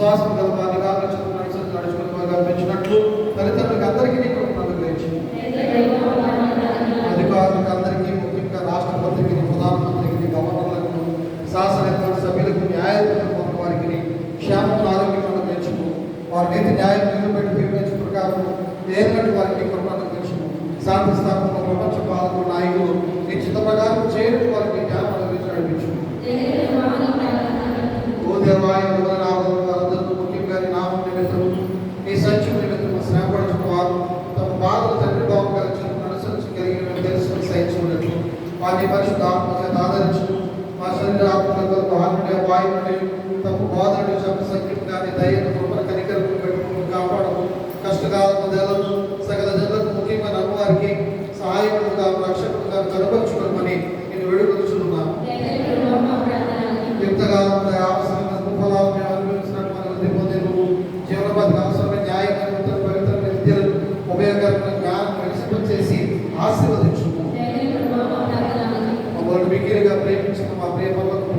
విశ్వాసం గల అధికారులు చెంత నడుచుకుని నడుచుకుని పెంచినట్లు తల్లిదండ్రులకు అందరికీ నీకు అనుగ్రహించి అధికారులకు అందరికీ ముఖ్యంగా రాష్ట్రపతికి ప్రధానమంత్రికి గవర్నర్లకు శాసన సభ్యులకు న్యాయాధిపతులకు వారికి క్షేమం ఆరోగ్యం అనుగ్రహించము వారి నీతి న్యాయం నిలబెట్టి నిర్ణయించిన ప్రకారం ఏర్పడి వారికి కృపను అనుగ్రహించము శాంతి స్థాపన ప్రపంచం మాది పరిశుద్ధ ఆత్మ చేత ఆదరించు. మా శరీర ఆత్మలకు ఆత్మీయ వాయు తప్పు బాధలు చెప్ప సంఖ్యం కానీ దయను కృపణ కనికరకు పెట్టుకుని కాపాడము. కష్టకాలము నెలలు సకల జనులకు ముఖ్యంగా నమ్మవారికి సహాయకుడుగా రక్షకుడుగా కనపరుచుకోమని నేను వేడుకొచ్చున్నాను యుక్తకాలంలో అవసరమైన దుఃఖలాభం మేము అనుభవించినట్టు మన జీవనోపాధికి అవసరమైన న్యాయమైన పవిత్రమైన విద్యలు ఉపయోగకరమైన తండ్రిగా ప్రేమించిన మా ప్రేమలకు